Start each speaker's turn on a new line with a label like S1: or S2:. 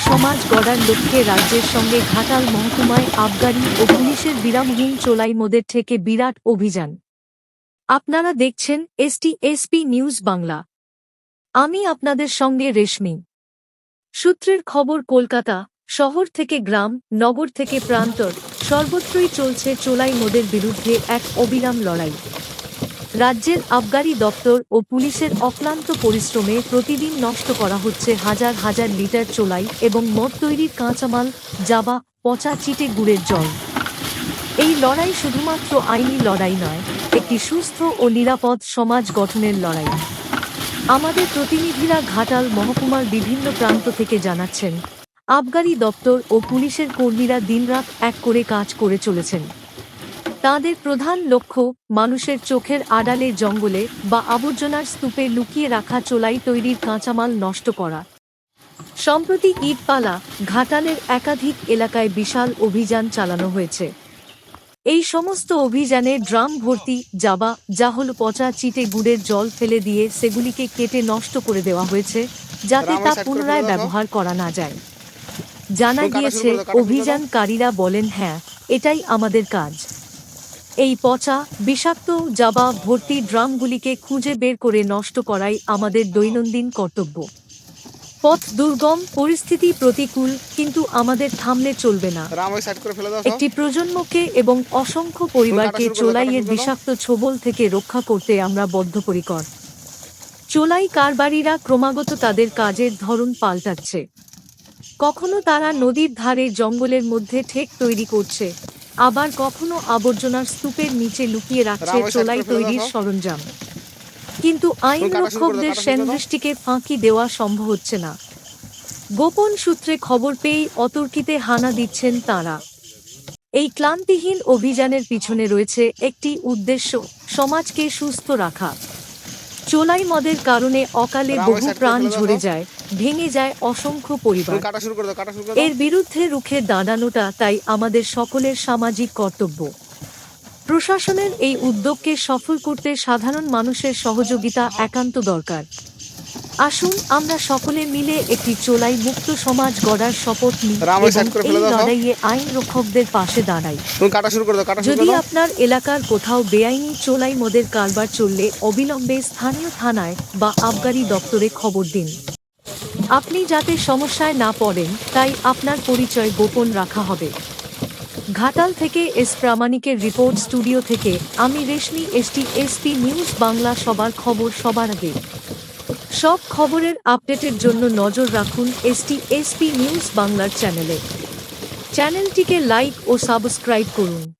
S1: সমাজ গড়ার লক্ষ্যে রাজ্যের সঙ্গে ঘাটাল মহকুমায় আবগারি ও পুলিশের বিরামহীন চোলাই মোদের থেকে বিরাট অভিযান। আপনারা দেখছেন এসটি এসপি নিউজ বাংলা। আমি আপনাদের সঙ্গে রেশমি। সূত্রের খবর, কলকাতা শহর থেকে গ্রাম, নগর থেকে প্রান্তর সর্বত্রই চলছে চোলাই মোদের বিরুদ্ধে এক অবিরাম লড়াই। রাজ্যের আবগারি দপ্তর ও পুলিশের অক্লান্ত পরিশ্রমে প্রতিদিন নষ্ট করা হচ্ছে হাজার হাজার লিটার চোলাই এবং মদ তৈরির কাঁচামাল, জাবা, পচা চিটে গুড়ের জল। এই লড়াই শুধুমাত্র আইনি লড়াই নয়, একটি সুস্থ ও নিরাপদ সমাজ গঠনের লড়াই। আমাদের প্রতিনিধিরা ঘাটাল মহকুমার বিভিন্ন প্রান্ত থেকে জানাচ্ছেন, আবগারি দপ্তর ও পুলিশের কর্মীরা দিনরাত এক করে কাজ করে চলেছেন। তাদের প্রধান লক্ষ্য মানুষের চোখের আড়ালে জঙ্গলে বা আবর্জনার স্তূপে লুকিয়ে রাখা চোলাই তৈরির কাঁচামাল নষ্ট করা। সম্প্রতি ইটপালা ঘাটালের একাধিক এলাকায় বিশাল অভিযান চালানো হয়েছে। এই সমস্ত অভিযানে ড্রাম ভর্তি জাবা যা হল পচা চিটে গুড়ের জল ফেলে দিয়ে সেগুলিকে কেটে নষ্ট করে দেওয়া হয়েছে যাতে তা পুনরায় ব্যবহার করা না যায়। জানা গিয়েছে অভিযানকারীরা বলেন হ্যাঁ এটাই আমাদের কাজ। এই পচা বিষাক্ত জাবা ভর্তি ড্রামগুলিকে খুঁজে বের করে নষ্ট করাই আমাদের দৈনন্দিন কর্তব্য পথ দুর্গম পরিস্থিতি প্রতিকূল কিন্তু আমাদের থামলে চলবে না। একটি প্রজন্মকে এবং অসংখ্য পরিবারকে চোলাইয়ের। বিষাক্ত ছোবল থেকে রক্ষা করতে আমরা বদ্ধপরিকর চোলাই কারবারিরা ক্রমাগত তাদের কাজের ধরন পাল্টাচ্ছে কখনো তারা নদীর ধারে জঙ্গলের মধ্যে ঠেক তৈরি করছে আবার কখনো আবর্জনার স্তূপের নিচে লুকিয়ে রাখছে চোলাই তৈরির সরঞ্জাম। কিন্তু আইন রক্ষকদের সেনদৃষ্টিকে ফাঁকি দেওয়া সম্ভব হচ্ছে না। গোপন সূত্রে খবর পেয়েই অতর্কিতে হানা দিচ্ছেন তাঁরা। এই ক্লান্তিহীন অভিযানের পিছনে রয়েছে একটি উদ্দেশ্য সমাজকে সুস্থ রাখা। চোলাই মদের কারণে অকালে বহু প্রাণ ঝরে যায় ভেঙে যায় অসংখ্য পরিবার। এর বিরুদ্ধে রুখে দাঁড়ানোটা তাই আমাদের সকলের সামাজিক কর্তব্য। প্রশাসনের এই উদ্যোগকে সফল করতে সাধারণ মানুষের সহযোগিতা একান্ত দরকার। আসুন আমরা সকলে মিলে একটি চোলাই মুক্ত সমাজ গড়ার শপথ নিই এই। লড়াইয়ে আইন রক্ষকদের পাশে দাঁড়াই। যদি আপনার এলাকার কোথাও বেআইনি চোলাই মদের কারবার চললে অবিলম্বে স্থানীয় থানায় বা আবগারি দপ্তরে খবর দিন। আপনি যাতে সমস্যায় না পড়েন তাই আপনার পরিচয় গোপন রাখা হবে। ঘাটাল থেকে এস প্রামাণিকের রিপোর্ট স্টুডিও থেকে আমি Reshmi ST SP news Bangla সবার খবর সবার আগে। সব খবরের আপডেটের জন্য নজর রাখুন এসটি এসপি নিউজ বাংলার চ্যানেলে। চ্যানেলটিকে লাইক ও সাবস্ক্রাইব করুন।